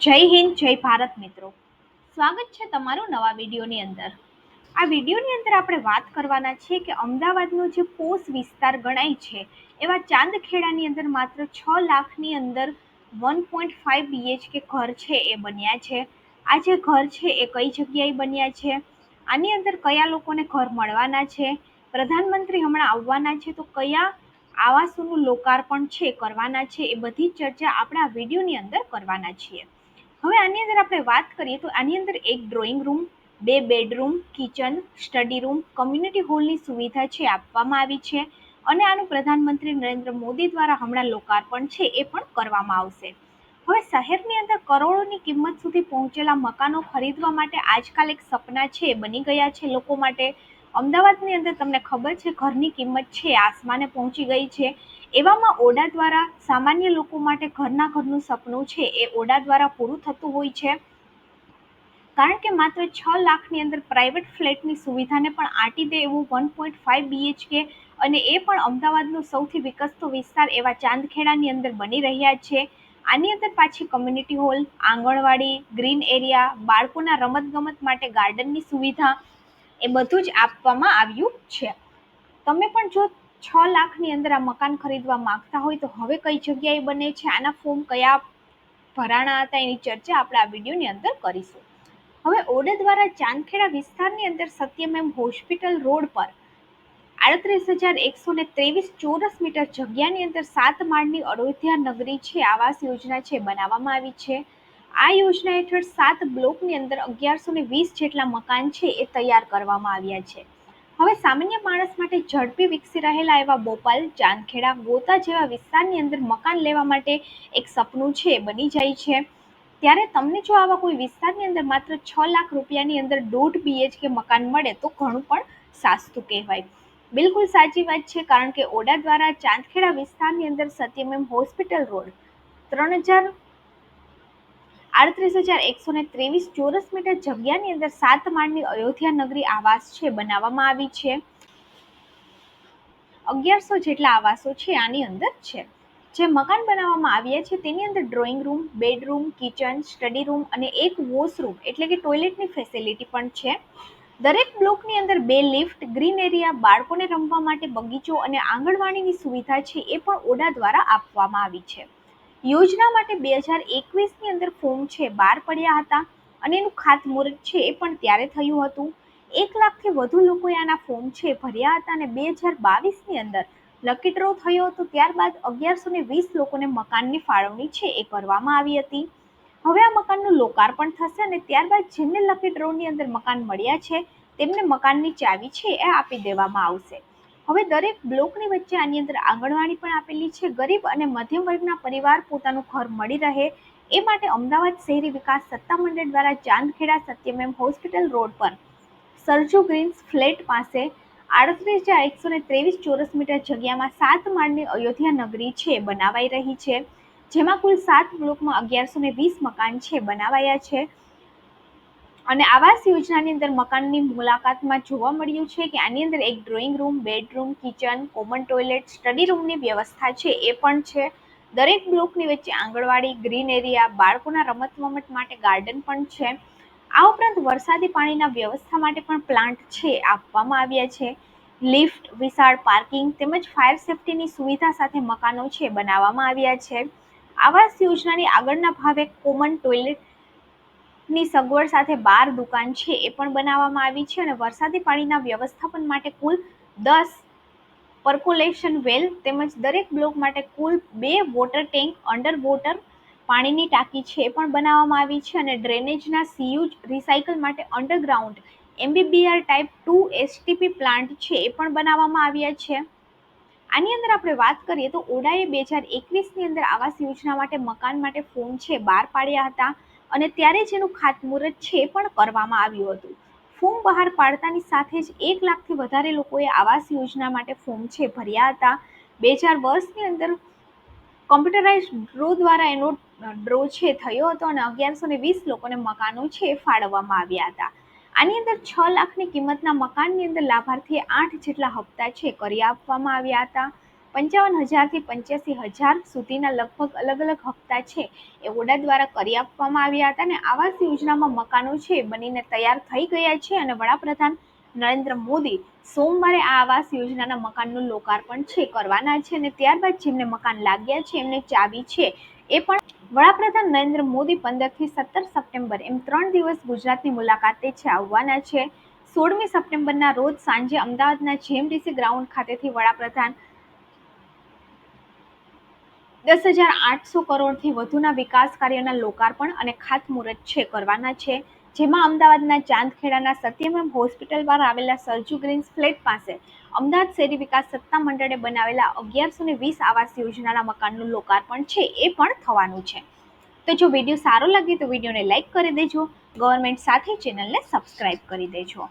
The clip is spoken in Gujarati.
જય હિન્દ, જય ભારત મિત્રો. સ્વાગત છે તમારું નવા વિડીયોની અંદર. આ વિડીયોની અંદર આપણે વાત કરવાના છીએ કે અમદાવાદનો જે પોસ વિસ્તાર ગણાય છે, એવા ચાંદખેડાની અંદર માત્ર છ લાખની અંદર વન પોઈન્ટ ફાઇવ બીએચકે ઘર છે એ બન્યા છે. આ જે ઘર છે એ કઈ જગ્યાએ બન્યા છે? આની અંદર કયા લોકોને ઘર મળવાના છે? પ્રધાનમંત્રી હમણાં આવવાના છે તો કયા આવાસોનું લોકાર્પણ છે, કરવાના છે એ બધી ચર્ચા આપણે વિડીયોની અંદર કરવાના છીએ. હવે આની અંદર આપણે વાત કરીએ તો આની અંદર એક ડ્રોઈંગ રૂમ બે bedroom kitchen study room community હોલની સુવિધા છે, આપવામાં આવી છે. અને આનું પ્રધાનમંત્રી નરેન્દ્ર મોદી દ્વારા હમણાં લોકાર્પણ છે, એ પણ કરવામાં આવશે. હવે શહેરની અંદર કરોડોની કિંમત સુધી પહોંચેલા મકાનો ખરીદવા માટે આજકાલ એક સપના છે બની ગયા છે લોકો માટે. અમદાવાદની અંદર તમને ખબર છે, ઘરની કિંમત છે, આસમાને પહોંચી ગઈ છે. એવામાં ઓડા દ્વારા સામાન્ય લોકો માટે ઘરના ઘરનું સપનું છે એ ઓડા દ્વારા પૂરું થતું હોય છે. કારણ કે માત્ર છ લાખની અંદર પ્રાઇવેટ ફ્લેટની સુવિધાને પણ આંટી દે એવું વન પોઈન્ટ ફાઇવ બીએચકે અને એ પણ અમદાવાદનો સૌથી વિકસતો વિસ્તાર એવા ચાંદખેડાની અંદર બની રહ્યા છે. આની અંદર પાછી community hall anganwadi green area બાળકોના રમતગમત માટે ગાર્ડનની સુવિધા એ બધું જ આપવામાં આવ્યું છે. તમે પણ જો છ લાખની અંદર આ મકાન ખરીદવા માંગતા હોય તો હવે કઈ જગ્યાએ બને છે? આના ફોર્મ કયા ભરાણા હતા એની ચર્ચા આપણે આ વિડીયોની અંદર કરીશું. હવે ઓડે દ્વારા ચાંદખેડા વિસ્તારની અંદર સત્યમ એમ હોસ્પિટલ રોડ પર આડત્રીસ હજાર એકસો ને ત્રેવીસ ચોરસ મીટર જગ્યાની અંદર સાત માળની અયોધ્યા નગરી છે, આવાસ યોજના છે, બનાવવામાં આવી છે. આ યોજના હેઠળ સાત બ્લોકની અંદર અગિયારસો ને વીસ જેટલા મકાન છે એ તૈયાર કરવામાં આવ્યા છે. હવે સામાન્ય માણસ માટે ઝડપી વિકસી રહેલા એવા બોપાલ, ચાંદખેડા, ગોતા જેવા વિસ્તારની અંદર મકાન લેવા માટે એક સપનું છે, બની જાય છે. ત્યારે તમને જો આવા કોઈ વિસ્તારની અંદર માત્ર છ લાખ રૂપિયાની અંદર દોઢ બીએચકે મકાન મળે, તો ઘણું પણ સાસ્તું કહેવાય. બિલકુલ સાચી વાત છે, કારણ કે ઓડા દ્વારા ચાંદખેડા વિસ્તારની અંદર સત્યમ એમ હોસ્પિટલ રોડ, ત્રણ હજાર આડત્રીસ હજાર એકસો ને ત્રેવીસ ચોરસ મીટર જગ્યાની અંદર સાત માળની અયોધ્યા નગરી આવાસ છે, બનાવવામાં આવી છે. અગિયારસો જેટલા આવાસો છે આની અંદર છે. જે મકાન બનાવવામાં આવ્યા છે તેની અંદર drawing room bedroom kitchen study room અને એક વોશરૂમ એટલે કે ટોયલેટની ફેસિલિટી પણ છે. દરેક બ્લોકની અંદર બે લિફ્ટ ગ્રીન એરિયા બાળકોને રમવા માટે બગીચો અને આંગણવાડીની સુવિધા છે એ પણ ઓડા દ્વારા આપવામાં આવી છે. યોજના માટે બે હજાર એકવીસની અંદર ફોર્મ છે, બહાર પડ્યા હતા અને એનું ખાતમુહૂર્ત છે એ પણ ત્યારે થયું હતું. એક લાખથી વધુ લોકોએ આના ફોર્મ છે ભર્યા હતા અને બે હજાર બાવીસની અંદર લકી ડ્રો થયો હતો. ત્યારબાદ અગિયારસો ને વીસ લોકોને મકાનની ફાળવણી છે એ કરવામાં આવી હતી. હવે આ મકાનનું લોકાર્પણ થશે અને ત્યારબાદ જેમને લકી ડ્રોની અંદર મકાન મળ્યા છે તેમને મકાનની ચાવી છે એ આપી દેવામાં આવશે. હવે દરેક બ્લોકની વચ્ચે આની અંદર આંગણવાડી પણ આપેલી છે. ગરીબ અને મધ્યમ વર્ગના પરિવાર પોતાનું ઘર મળી રહે એ માટે અમદાવાદ શહેરી વિકાસ સત્તામંડળ દ્વારા ચાંદખેડા સત્યમેમ હોસ્પિટલ રોડ પર સરજુ ગ્રીન્સ ફ્લેટ પાસે આડત્રીસ હજાર એકસો ને ત્રેવીસ ચોરસ મીટર જગ્યામાં સાત માળની અયોધ્યા નગરી છે, બનાવાઈ રહી છે. જેમાં કુલ સાત બ્લોકમાં અગિયારસો ને વીસ મકાન છે, બનાવાયા છે. અને આવાસ યોજનાની અંદર મકાનની મુલાકાતમાં જોવા મળ્યું છે કે આની અંદર એક drawing room bedroom kitchen common toilet study રૂમની વ્યવસ્થા છે, એ પણ છે. દરેક બ્લોકની વચ્ચે આંગણવાડી ગ્રીન એરિયા બાળકોના રમત માટે ગાર્ડન પણ છે. આ ઉપરાંત વરસાદી પાણીના વ્યવસ્થા માટે પણ પ્લાન્ટ છે, આપવામાં આવ્યા છે. લિફ્ટ વિશાળ પાર્કિંગ તેમજ ફાયર સેફટીની સુવિધા સાથે મકાનો છે, બનાવવામાં આવ્યા છે. આવાસ યોજનાની આગળના ભાવે કોમન ટોયલેટ ની સગવડ સાથે બાર દુકાન છે એ પણ બનાવવામાં આવી છે અને વરસાદી પાણીના વ્યવસ્થાપન માટે કુલ દસ પર્કોલેશન વેલ તેમજ દરેક બ્લોક માટે કુલ બે વોટર ટેન્ક અંડર વોટર પાણીની ટાંકી છે એ પણ બનાવવામાં આવી છે અને ડ્રેનેજના સીયુજ રિસાયકલ માટે underground MBBR type two STP plant છે એ પણ બનાવવામાં આવ્યા છે. આની અંદર આપણે વાત કરીએ તો ઓડાએ બે હજાર એકવીસની અંદર આવાસ યોજના માટે, મકાન માટે ફોર્મ છે, બહાર પાડ્યા હતા. અને ત્યારે જ એનું ખાતમુહૂર્ત છે પણ કરવામાં આવ્યું હતું. ફોર્મ બહાર પાડતાની સાથે જ એક લાખથી વધારે લોકોએ આવાસ યોજના માટે ફોર્મ છે ભર્યા હતા. બે હજાર વર્ષની અંદર કોમ્પ્યુટરાઇઝ ડ્રો દ્વારા એનો ડ્રો છે થયો હતો અને અગિયારસો ને વીસ લોકોને મકાનો છે ફાળવવામાં આવ્યા હતા. આની અંદર છ લાખની કિંમતના મકાનની અંદર લાભાર્થીએ આઠ જેટલા હપ્તા છે કરી આપવામાં આવ્યા હતા. પંચાવન હજારથી પંચ્યાસી હજાર સુધીના લગભગ અલગ અલગ હપ્તા છે. એ ઓડા દ્વારા કરી આપવામાં આવ્યા હતા અને આવાસ યોજનામાં મકાનો છે બનીને તૈયાર થઈ ગયા છે અને વડાપ્રધાન નરેન્દ્ર મોદી સોમવારે આ આવાસ યોજનાના મકાનનું લોકાર્પણ છે, કરવાના છે અને ત્યારબાદ જેમને મકાન લાગ્યા છે, એમને ચાવી છે. એ પણ વડાપ્રધાન નરેન્દ્ર મોદી પંદરથી સત્તર સપ્ટેમ્બર એમ ત્રણ દિવસ ગુજરાતની મુલાકાતે છે, આવવાના છે. સોળમી સપ્ટેમ્બરના રોજ સાંજે અમદાવાદના જેએમડીસી ગ્રાઉન્ડ ખાતેથી વડાપ્રધાન દસ હજાર આઠસો કરોડથી વધુના વિકાસ કાર્યના લોકાર્પણ અને ખાતમુહૂર્ત છે, કરવાના છે. જેમાં અમદાવાદના ચાંદખેડાના સત્યમ હોસ્પિટલ પર આવેલા સરજુ ગ્રીન્સ ફ્લેટ પાસે અમદાવાદ શહેરી વિકાસ સત્તા મંડળે બનાવેલા અગિયારસો ને વીસ આવાસ યોજનાના મકાનનું લોકાર્પણ છે, એ પણ થવાનું છે. તો જો વીડિયો સારો લાગે તો વિડીયોને લાઇક કરી દેજો. ગવર્મેન્ટ સાથે ચેનલને સબસ્ક્રાઇબ કરી દેજો.